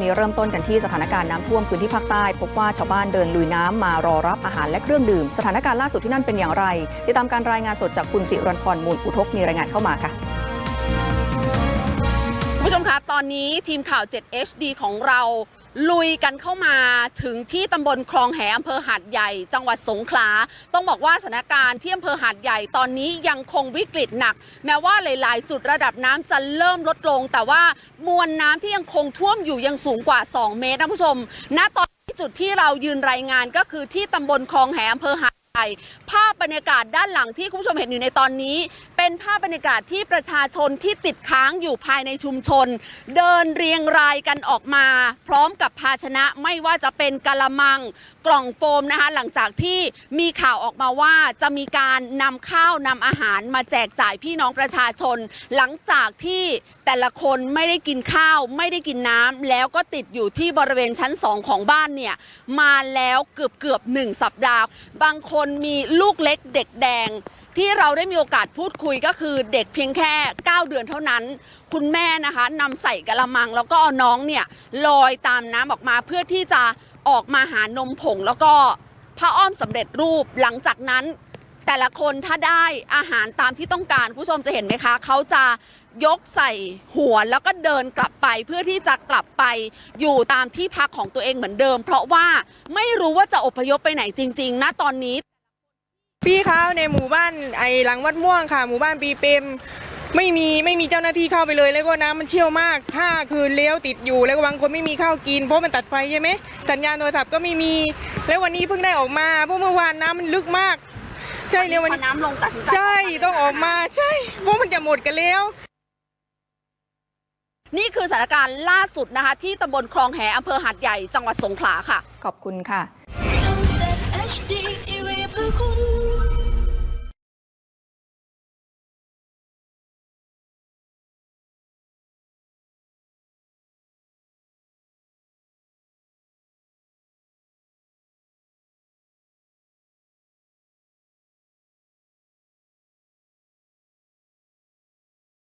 งนี้เริ่มต้นกันที่สถานการณ์น้ำท่วมพื้นที่ภาคใต้ พบว่าชาวบ้านเดินลุยน้ำมารอรับอาหารและเครื่องดื่ม สถานการณ์ล่าสุดที่นั่นเป็นอย่างไร ติดตามการรายงานสดจากคุณสิรันพรมูลอุทกมีรายงานเข้ามาค่ะ ผู้ชมคะ ตอนนี้ทีมข่าว 7 HD ของเราลุยกันเข้ามาถึงที่ตำบลคลองแหอำเภอหาดใหญ่ จังหวัดสงขลา ต้องบอกว่าสถานการณ์ที่อำเภอหาดใหญ่ตอนนี้ยังคงวิกฤตหนัก แม้ว่าหลาย ๆ จุดระดับน้ำจะเริ่มลดลง แต่ว่ามวลน้ำที่ยังคงท่วมอยู่ยังสูงกว่า 2 เมตรนะผู้ชม ณ ตอนนี้จุดที่เรายืนรายงานก็คือที่ตำบลคลองแหอำเภอหาด ภาพบรรยากาศด้านหลังที่คุณผู้ชมเห็นอยู่ในตอนนี้ เป็นภาพบรรยากาศที่ประชาชนที่ติดค้างอยู่ภายในชุมชน เดินเรียงรายกันออกมา พร้อมกับภาชนะไม่ว่าจะเป็นกะละมังกล่องโฟมนะคะ หลังจากที่มีข่าวออกมาว่าจะมีการนำข้าวนำอาหารมาแจกจ่ายพี่น้องประชาชน หลังจากที่แต่ละคนไม่ได้กินข้าว ไม่ได้กินน้ำแล้วก็ติดอยู่ที่บริเวณชั้นสองของบ้านเนี่ยมาแล้วเกือบเกือบหนึ่งสัปดาห์บางคนมีลูกเล็กเด็กแดง ที่เราได้มีโอกาสพูดคุยก็คือเด็กเพียงแค่ 9 เดือนเท่านั้น คุณแม่นะคะนำใส่กระมัง แล้วก็เอาน้องเนี่ยลอยตามน้ำออกมาเพื่อที่จะออกมาหานมผง แล้วก็ผ้าอ้อมสำเร็จรูปหลังจากนั้น แต่ละคนถ้าได้อาหารตามที่ต้องการผู้ชมจะเห็นไหมคะเขาจะยกใส่หัวแล้วก็เดินกลับไปเพื่อที่จะกลับไปอยู่ตามที่พักของตัวเองเหมือนเดิม เพราะว่าไม่รู้ว่าจะอพยพไปไหนจริงๆณตอนนี้ พี่เขาในหมู่บ้านไอหลังวัดม่วงค่ะ หมู่บ้านปีเปรมไม่มีไม่มีเจ้าหน้าที่เข้าไปเลย แล้วก็น้ำมันเชี่ยวมากผ้าคือเลี้ยวติดอยู่ แล้วก็บางคนไม่มีข้าวกิน เพราะมันตัดไฟใช่ไหมสัญญาณโทรศัพท์ก็ไม่มี แล้ววันนี้เพิ่งได้ออกมาเพราะเมื่อวานน้ำมันลึกมาก ใช่แล้ววันพอน้ำลงตัดสินใจใช่ต้องออกมาใช่เพราะมันจะหมดกันแล้ว นี่คือสถานการณ์ล่าสุดนะคะ ที่ตำบลคลองแหอำเภอหาดใหญ่จังหวัดสงขลาค่ะ ขอบคุณค่ะทำจาก HD TV เพื่อคุณ